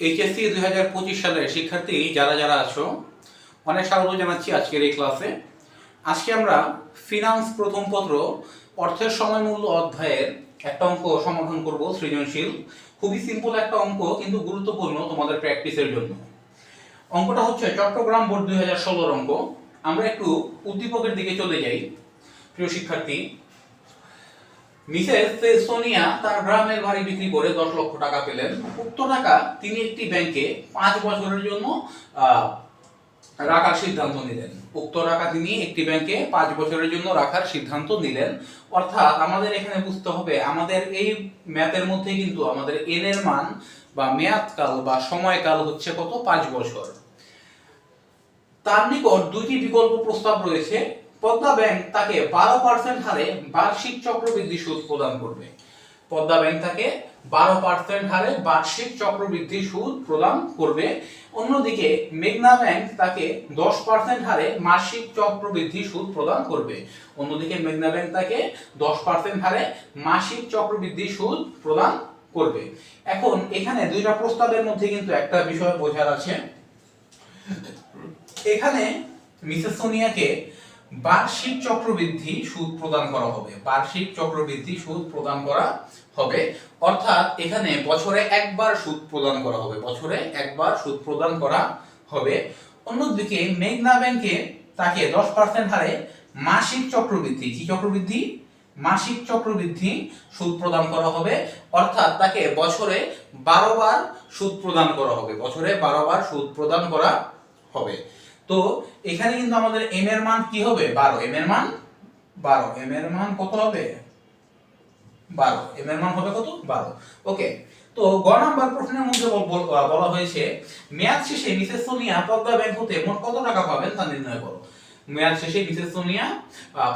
HSC দুই হাজার পঁচিশ সালের শিক্ষার্থী যারা যারা আছো, অনেক স্বাগত জানাচ্ছি আজকের এই ক্লাসে। আজকে আমরা ফিনান্স প্রথম পত্র, অর্থের সময় মূল্য অধ্যায়ের একটা অঙ্ক সমাধান করব সৃজনশীল। খুবই সিম্পল একটা অঙ্ক, কিন্তু গুরুত্বপূর্ণ তোমাদের প্র্যাকটিসের জন্য। অঙ্কটা হচ্ছে চট্টগ্রাম বোর্ড দুই হাজার ষোলোর অঙ্ক। আমরা একটু উদ্দীপকের দিকে চলে যাই। প্রিয় শিক্ষার্থী মিসেস সোনিয়া তার গ্রামের বাড়ি বিক্রি করে দশ লক্ষ টাকা পেলেন। উক্ত টাকা তিনি একটি ব্যাংকে পাঁচ বছরের জন্য রাখার সিদ্ধান্ত নিলেন। উক্ত টাকা তিনি একটি ব্যাংকে পাঁচ বছরের জন্য রাখার সিদ্ধান্ত নিলেন। অর্থাৎ আমাদের এখানে বুঝতে হবে, আমাদের এই ম্যাথের মধ্যে কিন্তু আমাদের এন এর মান বা মেয়াদকাল বা সময়কাল হচ্ছে কত? পাঁচ বছর। তার নিকট দুইটি বিকল্প প্রস্তাব রয়েছে। পদ্মা ব্যাংক তাকে বারো পার্সেন্ট হারে বার্ষিক চক্রবৃদ্ধি সুদ প্রদান করবে। পদ্মা ব্যাংক তাকে বারো পার্সেন্ট হারে বার্ষিক চক্রবৃদ্ধি সুদ প্রদান করবে। অন্যদিকে মেঘনা ব্যাংক তাকে দশ পার্সেন্ট হারে মাসিক চক্রবৃদ্ধি সুদ প্রদান করবে। অন্যদিকে মেঘনা ব্যাংক তাকে দশ পার্সেন্ট হারে মাসিক চক্রবৃদ্ধি সুদ প্রদান করবে। এখন এখানে দুইটা প্রস্তাবের মধ্যে কিন্তু একটা বিষয় বোঝার আছে। এখানে মিসেস সোনিয়াকে বার্ষিক চক্রবৃদ্ধি সুদ প্রদান করা হবে। বার্ষিক চক্রবৃদ্ধি সুদ প্রদান করা হবে। অর্থাৎ এখানে বছরে একবার সুদ প্রদান করা হবে। বছরে একবার সুদ প্রদান করা হবে। অন্যদিকে মেঘনা ব্যাংকে তাকে দশ পার্সেন্ট হারে মাসিক চক্রবৃদ্ধি, কি চক্রবৃদ্ধি? মাসিক চক্রবৃদ্ধি সুদ প্রদান করা হবে। অর্থাৎ তাকে বছরে বারো বার সুদ প্রদান করা হবে। বছরে বারো বার সুদ প্রদান করা হবে। তো এখানে কিন্তু আমাদের এম এর মান কি হবে? বারো। এম এর মান বারো। এম এর মান কত হবে? বারো। এম এর মান হবে কত? বারো। ওকে। তো গ নাম্বার প্রশ্নের মধ্যে বল- হয়েছে, মেয়াদ শেষে মিসেস সোনিয়া পদ্মা ব্যাংক হতে মোট কত টাকা পাবেন তা নির্ণয় করো। মেয়াদ শেষে মিসেস সোনিয়া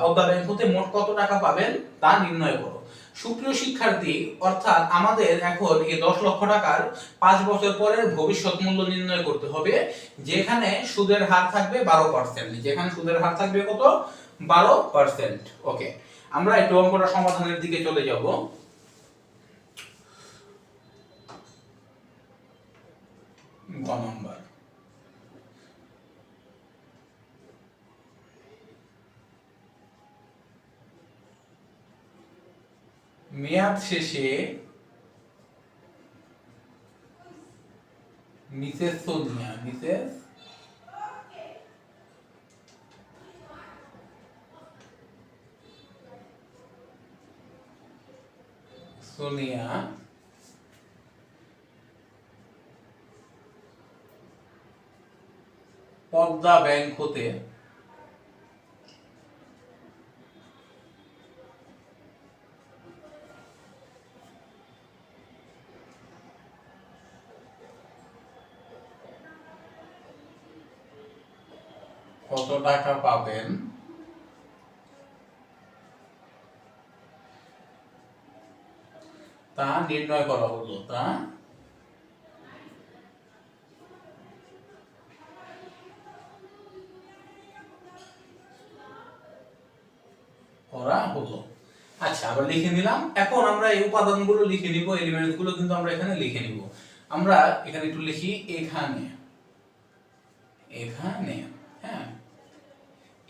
পদ্মা ব্যাংক হতে মোট কত টাকা পাবেন তা নির্ণয় করো। সুপ্রিয় শিক্ষার্থী, অর্থাৎ আমাদের এখন এই দশ লক্ষ টাকার পাঁচ বছর পরের ভবিষ্যৎ মূল্য নির্ণয় করতে হবে, যেখানে সুদের হার থাকবে বারো পার্সেন্ট যেখানে সুদের হার থাকবে কত? বারো পার্সেন্ট ওকে আমরা একটু অঙ্কটা সমাধানের দিকে চলে যাব। গ নম্বর। মেয়াদ শেষে Mrs Sonia Mrs? Sonia Padma bank হতে কত টাকা পাবেন? তা নির্ণয় করা হলো, তা। করা হলো। আচ্ছা আবার লিখে নিলাম। এখন আমরা এই উপাদানগুলো লিখে নিব এলিমেন্টসগুলো কিন্তু আমরা এখানে লিখে নিব। আমরা এখানে একটু লিখি, এখানে। এখানে।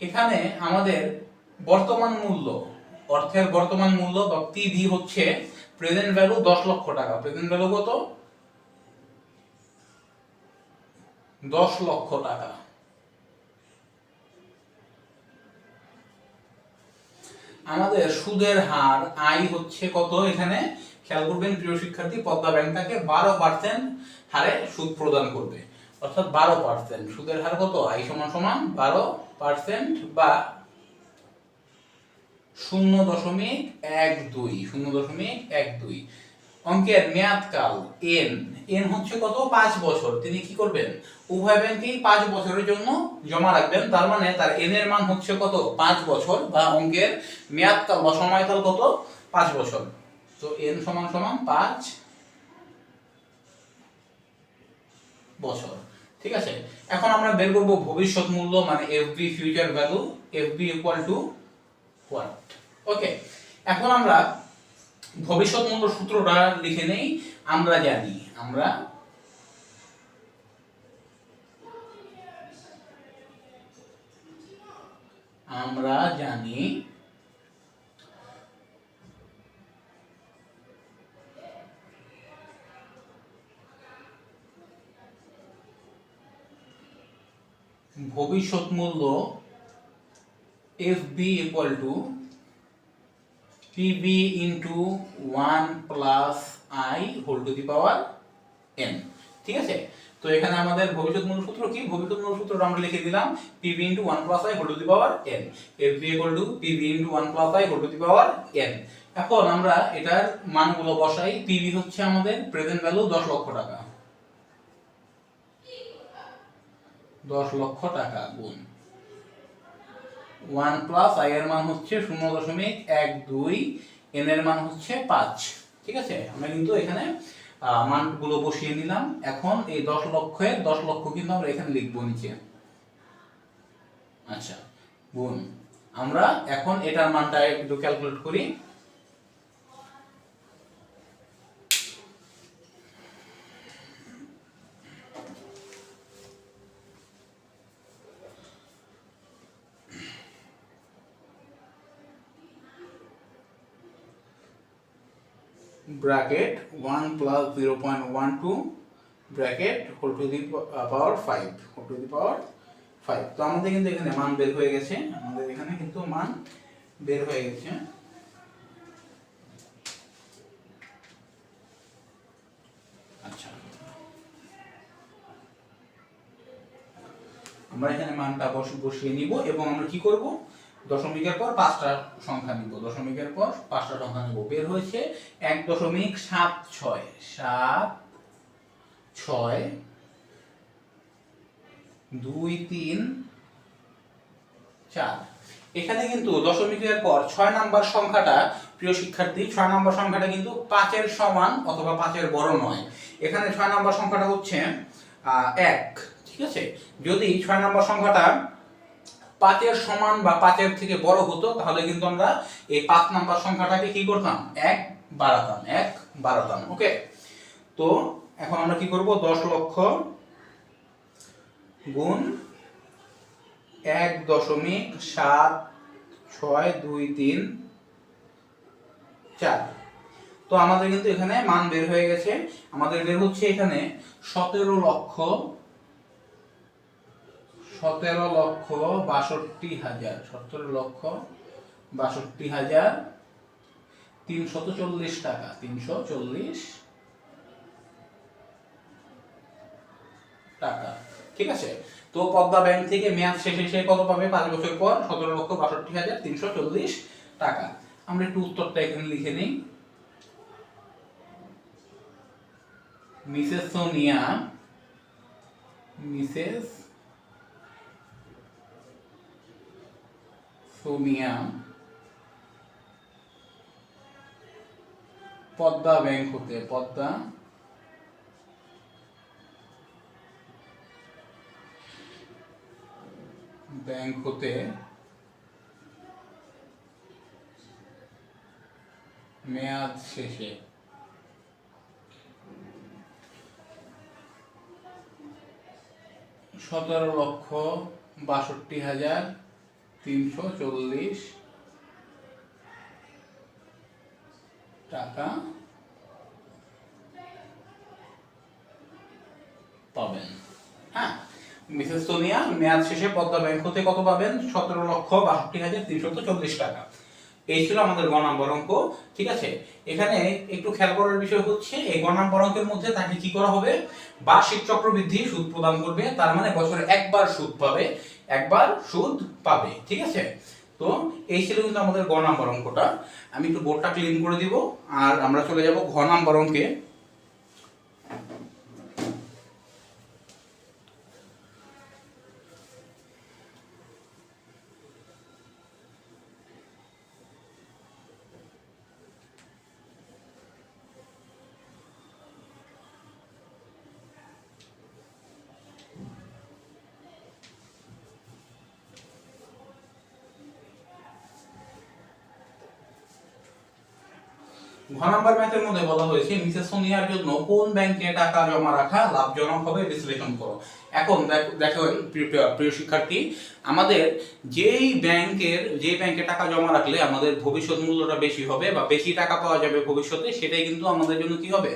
এখানে আমাদের বর্তমান মূল্য, অর্থের বর্তমান মূল্য বা পিভি হচ্ছে প্রেজেন্ট ভ্যালু দশ লক্ষ টাকা। প্রেজেন্ট ভ্যালু কত? দশ লক্ষ টাকা। আমাদের সুদের হার আই হচ্ছে কত এখানে? খেয়াল করবেন, প্রিয় শিক্ষার্থী, পদ্মা ব্যাংক তাকে বারো পার্সেন্ট হারে সুদ প্রদান করবে। অর্থাৎ বারো পার্সেন্ট সুদের হার কত? আই সমান সমান বারো পার্সেন্ট বা শূন্য দশমিক এক দুই, শূন্য দশমিক এক দুই। অঙ্কের মেয়াদকাল এন এন হচ্ছে কত? পাঁচ বছর। তিনি কি করবেন? উভয় ব্যাংকেই পাঁচ বছরের জন্য জমা রাখবেন। তার মানে তার এন এর মান হচ্ছে কত? পাঁচ বছর বা অঙ্কের মেয়াদকাল বা সময়কাল কত? পাঁচ বছর। তো এন সমান সমান পাঁচ বছর। ঠিক আছে? এখন আমরা বের করব ভবিষ্যৎ মূল্য মানে FV future value FV equal to what okay এখন আমরা ভবিষ্যৎ মূল্য সূত্রটা লিখে নেই, আমরা জানি, আমরা আমরা জানি ভবিষ্যৎ মূল্য F V equal to PV into one plus I whole to the power N ঠিক আছে? তো এখানে আমাদের ভবিষ্যৎ মূল সূত্র কি? ভবিষ্যৎ মূল সূত্রটা আমরা লিখে দিলাম PV into one plus I whole to the power N F V equal to PV into one plus I whole to the power N এখন আমরা এটার মানগুলো বসাই পিবি হচ্ছে আমাদের প্রেজেন্ট ভ্যালু দশ লক্ষ টাকা। দশ লক্ষ টাকা গুণ। ওয়ান প্লাস আই এর মান হচ্ছে শূন্য দশমিক এক দুই, এন এর মান হচ্ছে পাঁচ। ঠিক আছে? আমরা কিন্তু এখানে মানগুলো বসিয়ে নিলাম। এখন এই দশ লক্ষের দশ লক্ষ কিন্তু আমরা এখানে লিখব নিচে। আচ্ছা গুণ। আমরা এখন এটার মানটা একটু ক্যালকুলেট করি। Bracket 1 plus 0.12 bracket whole to the uh, power 5 whole to the power 5 তো আমাদের কিন্তু এখানে মান বের হয়ে গেছে আমাদের এখানে কিন্তু মান বের হয়ে গেছে। আচ্ছা। আমরা এখানে মানটা বস- বসিয়ে নিব এবং আমরা কি করব? দশমিকের পর পাঁচটা সংখ্যা নিব। দশমিকের পর পাঁচটা সংখ্যা নিব। বের হয়েছে এক দশমিক সাত ছয়। সাত ছয় দুই তিন চার। এখানে কিন্তু দশমিকের পর ছয় নাম্বার সংখ্যাটা, প্রিয় শিক্ষার্থী, ছয় নাম্বার সংখ্যাটা কিন্তু পাঁচের সমান অথবা পাঁচের বড় নয়। এখানে ছয় নাম্বার সংখ্যাটা হচ্ছে এক। ঠিক আছে? যদি ছয় নাম্বার সংখ্যাটা পাঁচের সমান বা পাঁচের থেকে বড় হতো, তাহলে কিন্তু আমরা এই পাঁচ নাম্বার সংখ্যাটাকে কি করতাম? এক বাড়াতাম এক বাড়াতাম, ওকে? তো এখন আমরা কি করব? দশ লক্ষ গুণ এক দশমিক সাত ছয় দুই তিন চার। তো আমাদের কিন্তু এখানে মান বের হয়ে গেছে। আমাদের বের হচ্ছে এখানে সতেরো লক্ষ সতেরো লক্ষ বাষট্টি হাজার, সতেরো লক্ষ বাষট্টি হাজার তিনশত চল্লিশ টাকা, তিনশো চল্লিশ টাকা। ঠিক আছে? তো পদ্মা ব্যাংক থেকে মেয়াদ শেষে সে কত পাবে? পাঁচ বছর পর সতেরো লক্ষ বাষট্টি হাজার তিনশো চল্লিশ টাকা। আমরা একটু উত্তরটা এখানে লিখে নিই। Mrs Sonia, Mrs Sonia Padma bank হতে পদ্মা ব্যাংক হতে মেয়াদ শেষে। সতেরো লক্ষ বাষট্টি হাজার তিনশো চল্লিশ টাকা পাবেন। হ্যাঁ মিসেস সোনিয়া, মেয়াদ শেষে পদ্মা ব্যাংক হতে কত পাবেন? সতেরো লক্ষ বাষট্টি হাজার তিনশো চল্লিশ টাকা। এই ছিল আমাদের গ নম্বর অঙ্ক, ঠিক আছে? এখানে একটু খেয়াল করার বিষয় হচ্ছে, এই গ নম্বর অঙ্কের মধ্যে তাকে কি করা হবে? বার্ষিক চক্রবৃদ্ধি সুদ প্রদান করবে, তার মানে বছরে একবার সুদ পাবে। একবার সুদ পাবে, ঠিক আছে? তো এই ছিল কিন্তু আমাদের গ নাম্বার অঙ্কটা। আমি একটু বোর্ডটা ক্লিন করে দিব, আর আমরা চলে যাব ঘ নাম্বার অঙ্কে। ঘ মধ্যে বলা হয়েছে, মিসেস সোনিয়ার জন্য কোন ব্যাংকে টাকা জমা রাখা লাভজনক হবে, বিশ্লেষণ করো। এখন দেখো প্রিয় শিক্ষার্থী, আমাদের যেই ব্যাংকের যে ব্যাংকে টাকা জমা রাখলে আমাদের ভবিষ্যৎ মূল্যটা বেশি হবে বা বেশি টাকা পাওয়া যাবে ভবিষ্যতে, সেটাই কিন্তু আমাদের জন্য কি হবে?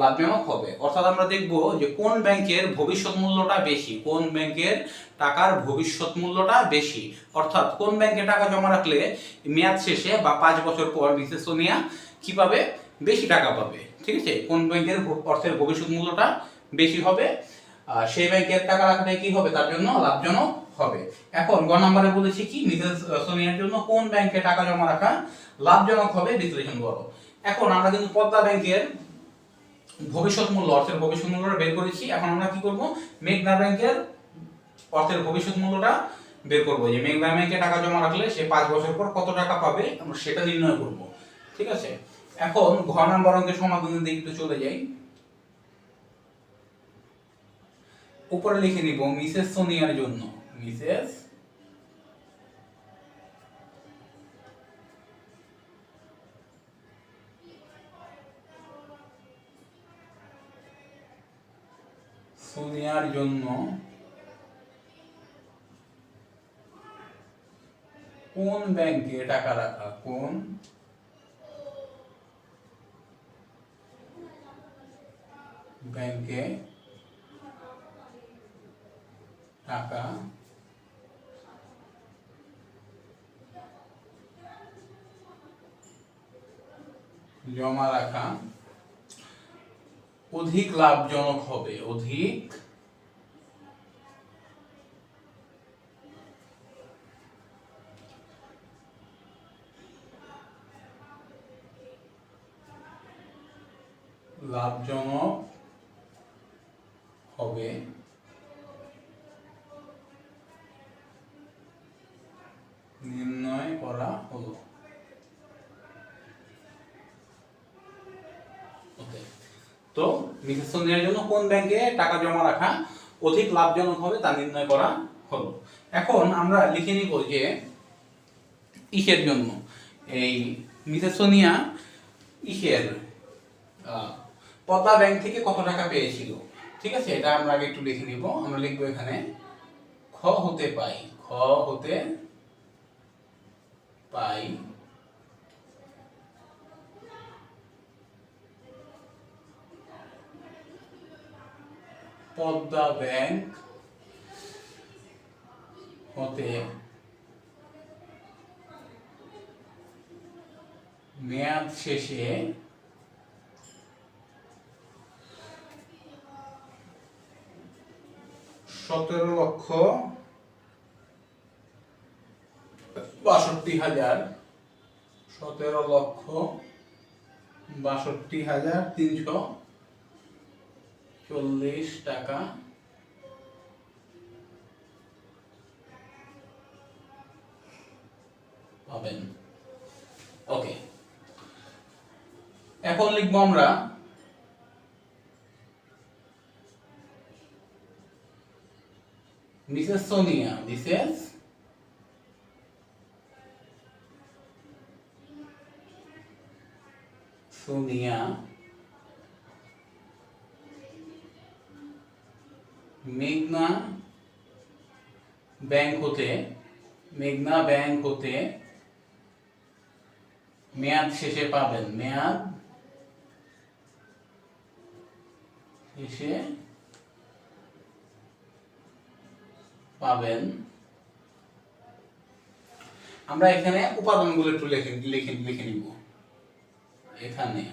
লাভজনক হবে। অর্থাৎ আমরা দেখব যে কোন ব্যাংকের ভবিষ্যৎ মূল্যটা বেশি, কোন ব্যাংকের টাকার ভবিষ্যৎ মূল্যটা বেশি। অর্থাৎ কোন ব্যাংকে টাকা জমা রাখলে মেয়াদ শেষে বা পাঁচ বছর পর মিসেস সোনিয়া কি পাবে? বেশি টাকা পাবে, ঠিক আছে? কোন ব্যাংকের অর্থের ভবিষ্যৎ মূল্যটা বেশি হবে সেই ব্যাংকের টাকা রাখলে কি হবে, তার জন্য লাভজনক হবে। এখন গ নম্বরে বলেছি কি, মিসেস সোনিয়ার জন্য কোন ব্যাংকে টাকা জমা রাখা লাভজনক হবে, বিশ্লেষণ করো। এখন আমরা কিন্তু পদ্মা ব্যাংকের ভবিষ্যৎ মূল্য, অর্থের ভবিষ্যৎ মূল্যটা বের করেছি। এখন আমরা কি করব? মেঘনা ব্যাংকের অর্থের ভবিষ্যৎ মূল্যটা বের করব। যে মেঘনা ব্যাংকে টাকা জমা রাখলে সে পাঁচ বছর পর কত টাকা পাবে, আমরা সেটা নির্ণয় করব, ঠিক আছে? এখন ঘ নাম্বার অঙ্কের সমাধানের দিকে একটু চলে যাই। উপরে লিখে নিব মিসেস সোনিয়ার জন্য। মিসেস সোনিয়ার জন্য কোন ব্যাংকে টাকা রাখা? কোন ব্যাংকে টাকা জমা রাখা অধিক লাভজনক হবে অধিক লাভজনক হবে। নির্ণয় করা হলো। তো মিসেস সোনিয়ার জন্য কোন ব্যাংকে টাকা জমা রাখা অধিক লাভজনক হবে তা নির্ণয় করা হলো। এখন আমরা লিখে নিব যে ইসের জন্য। এই মিসেস সোনিয়া ইসের পদ্মা ব্যাংক থেকে কত টাকা পেয়েছিল? ঠিক আছে? এটা আমরা আগে একটু লিখে নিব। আমরা লিখব এখানে, খ হতে পাই, খ হতে পাই পদ্মা ব্যাংক হতে মেয়াদ শেষে সতেরো লক্ষ বাষট্টি হাজার। সতেরো লক্ষ বাষট্টি হাজার তিনশো চল্লিশ টাকা। পাবেন। ওকে। এখন লিখব আমরা মিসেস সোনিয়া মিসেস সোনিয়া মেঘনা ব্যাংক হতে মেঘনা ব্যাংক হতে মেয়াদ শেষে পাবেন মেয়াদ শেষে পাবেন। আমরা এখানে উপাদানগুলো একটু লিখে লিখে লিখে নিব। এখানে।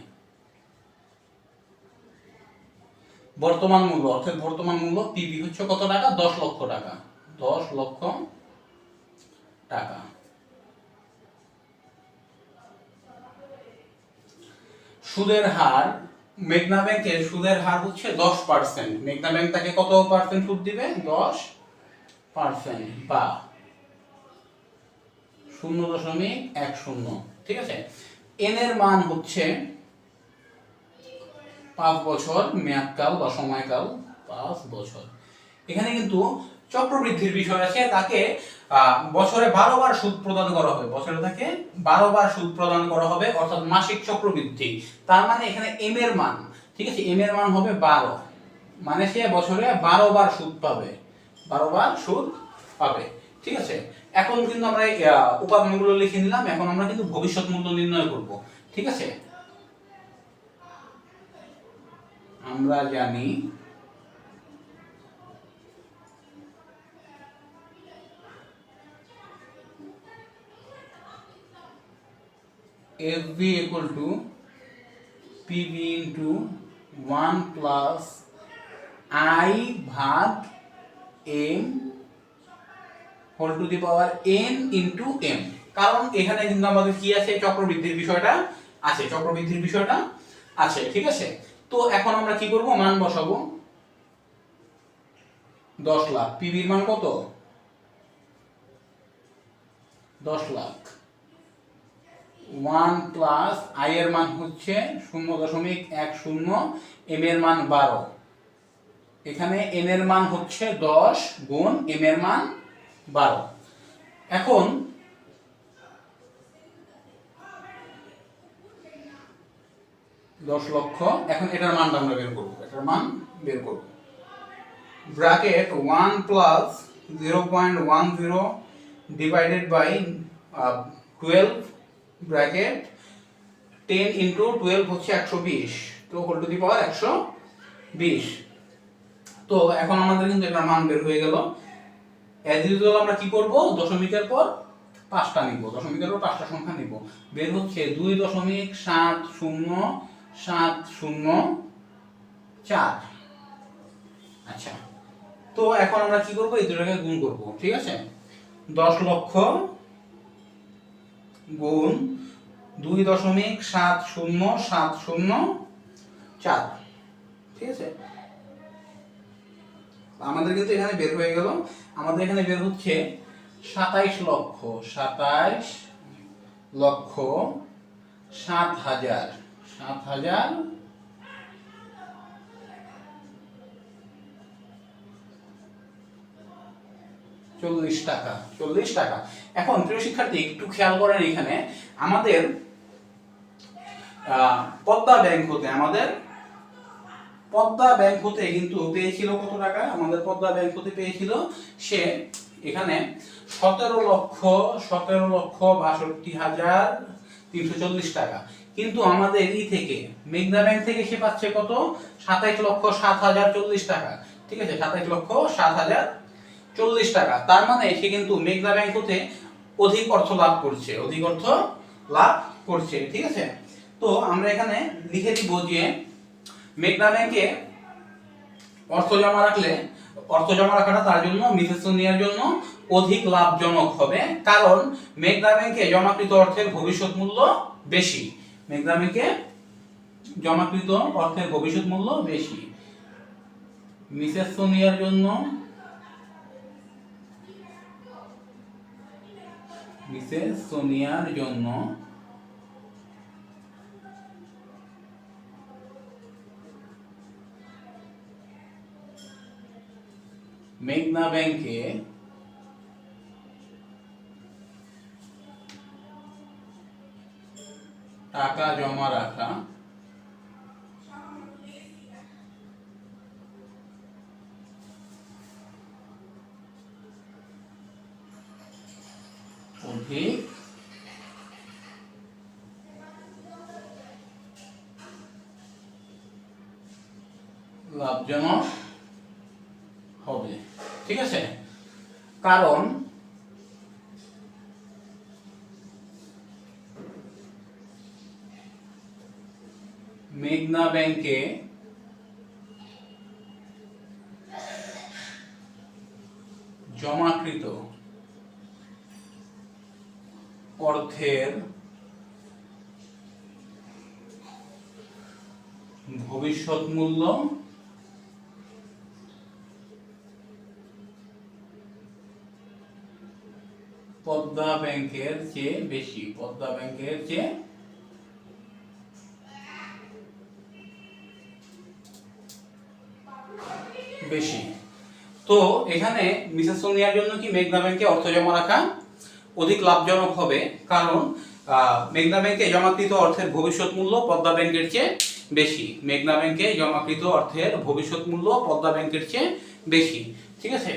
বর্তমান মূল্য, অর্থাৎ বর্তমান মূল্য পিবি হচ্ছে কত টাকা? দশ লক্ষ টাকা। দশ লক্ষ টাকা। সুদের হার, মেঘনা ব্যাংকের সুদের হার হচ্ছে দশ পার্সেন্ট মেঘনা ব্যাংক তাকে কত পার্সেন্ট সুদ দিবে? দশ পার্সেন্ট বা শূন্য দশমিক এক শূন্য, ঠিক আছে? এন এর মান হচ্ছে পাঁচ বছর মেয়াদকাল বা সময়কাল পাঁচ বছর। এখানে কিন্তু চক্রবৃদ্ধির বিষয় আছে, তাকে বছরে বারো বার সুদ প্রদান করা হবে। বছরে তাকে বারো বার সুদ প্রদান করা হবে, অর্থাৎ মাসিক চক্রবৃদ্ধি। তার মানে এখানে এম এর মান, ঠিক আছে? এম এর মান হবে বারো। মানে সে বছরে বারো বার সুদ পাবে। বারো বার সুদ পাবে। ঠিক আছে? এখন কিন্তু আমরা উপাদানগুলো লিখে নিলাম। এখন আমরা কিন্তু ভবিষ্যৎ মূল্য নির্ণয় করব। ঠিক আছে? আমরা জানি FB equal to PB into 1 plus I ভাগ M whole to the power n into m কারণ এখানে কিন্তু আমাদের কি আছে? চক্রবৃদ্ধির বিষয়টা আছে, চক্রবৃদ্ধির বিষয়টা আছে, ঠিক আছে? তো এখন আমরা কি করব? মান বসাবো। 10 লাখ। পিবির মান কত? 10 লাখ। ওয়ান প্লাস আই এর মান হচ্ছে শূন্য দশমিক এক শূন্য, এম এর মান বারো। এখানে এন এর মান হচ্ছে দশ গুণ এম এর মান বারো। এখন দশ লক্ষ, এখন এটার মানটা আমরা বের করব, এটার মান বের করব। Bracket one plus zero point one zero divided by twelve bracket ten into twelve হচ্ছে একশো বিশ, তো হোল টু দি পাওয়ার একশো বিশ। তো এখন আমাদের কিন্তু এটার মান বের হয়ে গেল। অ্যাজ ইউজুয়াল আমরা কি করব? দশমিকের পর পাঁচটা নিব। দশমিকের পর পাঁচটা সংখ্যা নিব। বের হচ্ছে দুই দশমিক সাত শূন্য সাত শূন্য, চার। আচ্ছা। তো এখন আমরা কি করব? এই দুটাকে গুণ করব, ঠিক আছে? দশ লক্ষ গুণ দুই দশমিক সাত শূন্য সাত শূন্য, চার। ঠিক আছে? আমাদের কিন্তু এখানে বের হয়ে গেল। আমাদের এখানে বের হচ্ছে সাতাইশ লক্ষ সাতাইশ লক্ষ সাত হাজার সাত হাজার চল্লিশ টাকা চল্লিশ টাকা। এখন প্রিয় শিক্ষার্থী, একটু খেয়াল করেন এখানে, আমাদের পদ্মা ব্যাংক হতে আমাদের পদ্মা ব্যাংক হতে কিন্তু পেয়েছিল কত টাকা? আমাদের পদ্মা ব্যাংক হতে পেয়েছিল সে এখানে সতেরো লক্ষ সতেরো লক্ষ বাষট্টি হাজার তিনশো চল্লিশ টাকা। কিন্তু আমাদের ই থেকে, মেঘনা ব্যাংক থেকে সে পাচ্ছে কত? সাতাইশ লক্ষ সাত হাজার চল্লিশ টাকা। ঠিক আছে, সাতাইশ লক্ষ সাত হাজার চল্লিশ টাকা। তার মানে সে কিন্তু মেঘনা ব্যাংক হতে অধিক অর্থ লাভ করছে, অধিক অর্থ লাভ করছে। ঠিক আছে? তো আমরা এখানে লিখে দিব যে মেঘনা ব্যাংকে অর্থ জমা রাখলে, অর্থ জমা রাখাটা তার জন্য মিসেসনিয়ার জন্য অধিক লাভজনক হবে। কারণ মেঘনা ব্যাংকে জমাকৃত অর্থের ভবিষ্যৎ মূল্য বেশি। মেঘনা ব্যাংকে জমাকৃত অর্থের ভবিষ্যৎ মূল্য বেশি। মিসেস সোনিয়ার জন্য মিসেস সোনিয়ার জন্য মেঘনা ব্যাংকে টাকা জমা রাখা লাভজনক হবে ঠিক আছে কারণ মেঘনা ব্যাংকে জমাকৃত অর্থের ভবিষ্যৎ মূল্য পদ্মা ব্যাংকের চেয়ে বেশি, পদ্মা ব্যাংকের চেয়ে বেশি। তো এখানে মিসেস সোনিয়ার জন্য কি মেঘনা ব্যাংকে অর্থ জমা রাখা অধিক লাভজনক হবে? কারণ মেঘনা ব্যাংকে জমাকৃত অর্থের ভবিষ্যৎ মূল্য পদ্মা ব্যাংকের চেয়ে বেশি। মেঘনা ব্যাংকে জমাকৃত অর্থের ভবিষ্যৎ মূল্য পদ্মা ব্যাংকের চেয়ে বেশি। ঠিক আছে?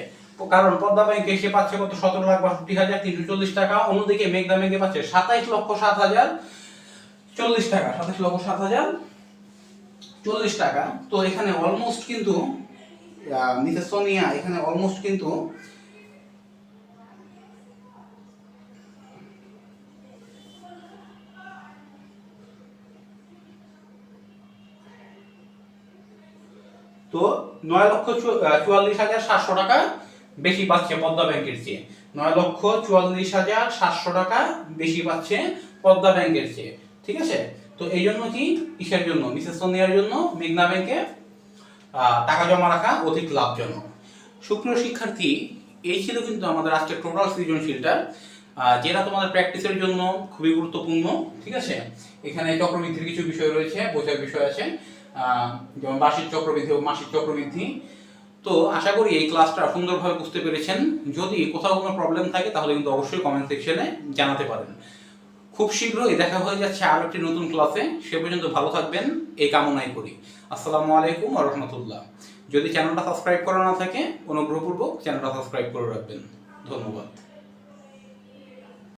কারণ পদ্মা ব্যাংকে এসে পাচ্ছে কত? সতেরো লাখ বাষট্টি হাজার তিনশো চল্লিশ টাকা। অন্যদিকে মেঘনা ব্যাংকে পাচ্ছে সাতাইশ লক্ষ সাত হাজার চল্লিশ টাকা। সাতাইশ লক্ষ সাত হাজার চল্লিশ টাকা। তো এখানে অলমোস্ট কিন্তু মিসেস সোনিয়া, এখানে অলমোস্ট কিন্তু তো নয় লক্ষ চুয়াল্লিশ হাজার সাতশো টাকা বেশি পাচ্ছে পদ্মা ব্যাংকের চেয়ে। নয় লক্ষ চুয়াল্লিশ হাজার সাতশো টাকা বেশি পাচ্ছে পদ্মা ব্যাংকের চেয়ে। ঠিক আছে? তো এই জন্য কি? কিসের জন্য? মিসেস সোনিয়ার জন্য? মেঘনা ব্যাংকে টাকা জমা রাখা অধিক লাভজনক। সুপ্রিয় শিক্ষার্থী, এই ছিল কিন্তু আমাদের আজকের টোটাল সৃজনশীলটা। যেটা তোমাদের প্র্যাকটিসের জন্য খুবই গুরুত্বপূর্ণ। ঠিক আছে? এখানে চক্রবৃদ্ধির কিছু বিষয় রয়েছে, বোঝার বিষয় আছে। যেমন বার্ষিক চক্রবৃদ্ধি ও মাসিক চক্রবৃদ্ধি। তো আশা করি এই ক্লাসটা সুন্দরভাবে বুঝতে পেরেছেন। যদি কোথাও কোনো প্রবলেম থাকে, তাহলে কিন্তু অবশ্যই কমেন্ট সেকশনে জানাতে পারেন। খুব শীঘ্রই দেখা হয়ে যাচ্ছে আরও একটি নতুন ক্লাসে সে পর্যন্ত ভালো থাকবেন, এই কামনাই করি। আসসালামু আলাইকুম রহমতুল্লাহ। যদি চ্যানেলটা সাবস্ক্রাইব করা না থাকে, অনুগ্রহপূর্বক চ্যানেলটা সাবস্ক্রাইব করে রাখবেন। ধন্যবাদ।